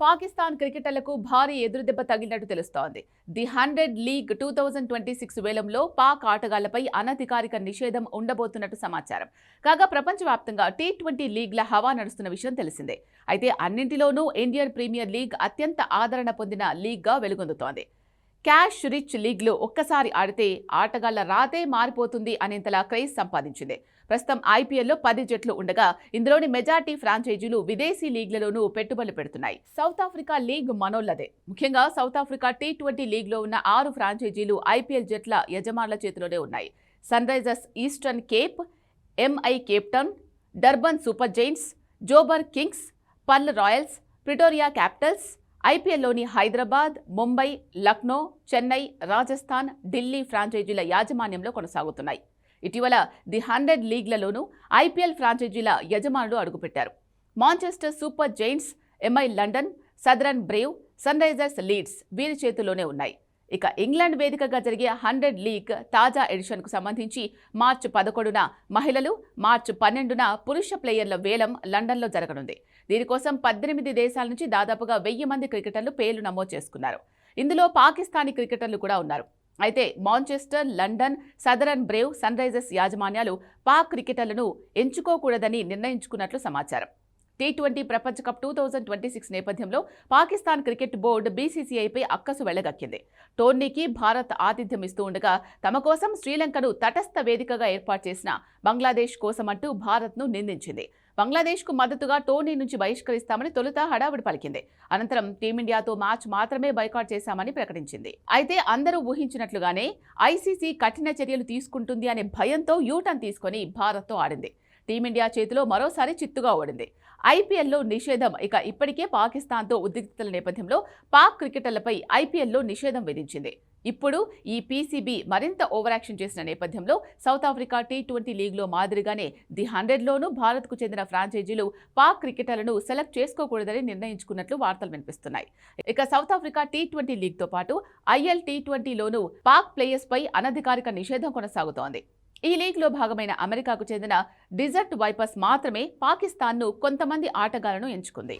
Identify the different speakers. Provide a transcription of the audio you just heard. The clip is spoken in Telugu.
Speaker 1: పాకిస్తాన్ క్రికెటర్లకు భారీ ఎదురుదెబ్బ తగిలినట్టు తెలుస్తోంది. The hundred league two thousand twenty six వేలంలో పాక్ ఆటగాళ్ళపై అనధికారిక నిషేధం ఉండబోతున్నట్టు సమాచారం. కాగా ప్రపంచవ్యాప్తంగా టీ ట్వంటీ లీగ్ల హవా నడుస్తున్న విషయం తెలిసిందే. అయితే అన్నింటిలోనూ ఇండియన్ ప్రీమియర్ లీగ్ అత్యంత ఆదరణ పొందిన లీగ్గా వెలుగొందుతోంది. క్యాష్ రిచ్ లీగ్లో ఒక్కసారి ఆడితే ఆటగాళ్ళ రాతే మారిపోతుంది అనేంతలా క్రేజ్ సంపాదించింది. ప్రస్తుతం ఐపీఎల్లో పది జట్లు ఉండగా ఇందులోని మెజార్టీ ఫ్రాంచైజీలు విదేశీ లీగ్లలోనూ పెట్టుబడులు పెడుతున్నాయి. సౌత్ ఆఫ్రికా లీగ్ మనోళ్ళదే. ముఖ్యంగా సౌత్ ఆఫ్రికా టీ ట్వంటీ లీగ్లో ఉన్న ఆరు ఫ్రాంచైజీలు ఐపీఎల్ జట్ల యజమానుల చేతిలోనే ఉన్నాయి. Sunrisers Eastern Cape MI Cape Town Durban Super Giants Joburg Kings Paarl Royals Pretoria Capitals ఐపీఎల్లోని Hyderabad Mumbai Lucknow Chennai Rajasthan Delhi ఫ్రాంచైజీల యాజమాన్యంలో కొనసాగుతున్నాయి. ఇటీవల ది హండ్రెడ్ లీగ్లలోనూ ఐపీఎల్ ఫ్రాంచైజీల యజమానులు అడుగుపెట్టారు. Manchester Super Giants MI London Southern Brave Sunrisers Leeds వీరి చేతుల్లోనే ఉన్నాయి. ఇక ఇంగ్లాండ్ వేదికగా జరిగే హండ్రెడ్ లీగ్ తాజా ఎడిషన్కు సంబంధించి మార్చి పదకొండున మహిళలు మార్చి పన్నెండున పురుష ప్లేయర్ల వేలం లండన్లో జరగనుంది. దీనికోసం పద్దెనిమిది దేశాల నుంచి దాదాపుగా వెయ్యి మంది క్రికెటర్లు పేర్లు నమోదు చేసుకున్నారు. ఇందులో పాకిస్తానీ క్రికెటర్లు కూడా ఉన్నారు. అయితే Manchester London Southern Brave Sunrisers యాజమాన్యాలు పాక్ క్రికెటర్లను ఎంచుకోకూడదని నిర్ణయించుకున్నట్లు సమాచారం. టీ ట్వంటీ ప్రపంచ cup two thousand twenty six నేపథ్యంలో పాకిస్తాన్ క్రికెట్ బోర్డు బీసీసీఐపై అక్కసు వెళ్ళగక్కింది. టోర్నీకి భారత్ ఆతిథ్యం ఇస్తూ ఉండగా తమ కోసం శ్రీలంకను తటస్థ వేదికగా ఏర్పాటు చేసిన బంగ్లాదేశ్ కోసమంటూ భారత్ను నిందించింది. బంగ్లాదేశ్కు మద్దతుగా టోర్నీ నుంచి బహిష్కరిస్తామని తొలుత హడావుడి పలికింది. అనంతరం టీమిండియాతో మ్యాచ్ మాత్రమే బైకాట్ చేశామని ప్రకటించింది. అయితే అందరూ ఊహించినట్లుగానే ఐసీసీ కఠిన చర్యలు తీసుకుంటుంది అనే భయంతో యూటర్న్ తీసుకొని భారత్తో ఆడింది. టీమిండియా చేతిలో మరోసారి చిత్తుగా ఓడింది. ఐపీఎల్లో నిషేధం. ఇక ఇప్పటికే పాకిస్తాన్తో ఉద్రిక్తతల నేపథ్యంలో పాక్ క్రికెటర్లపై ఐపీఎల్లో నిషేధం విధించింది. ఇప్పుడు ఈ పీసీబీ మరింత ఓవరాక్షన్ చేసిన నేపథ్యంలో సౌత్ ఆఫ్రికా టీ ట్వంటీ లీగ్లో మాదిరిగానే ది హండ్రెడ్లోనూ భారత్కు చెందిన ఫ్రాంచైజీలు పాక్ క్రికెటర్లను సెలెక్ట్ చేసుకోకూడదని నిర్ణయించుకున్నట్లు వార్తలు వినిపిస్తున్నాయి. ఇక సౌత్ ఆఫ్రికా టీ ట్వంటీ లీగ్తో పాటు ఐఎల్ టీ ట్వంటీలోనూ పాక్ ప్లేయర్స్పై అనధికారిక నిషేధం కొనసాగుతోంది. ఈ లీగ్లో భాగమైన అమెరికాకు చెందిన డిజర్ట్ వైపర్స్ మాత్రమే పాకిస్తాన్ను కొంతమంది ఆటగాళ్ళను ఎంచుకుంది.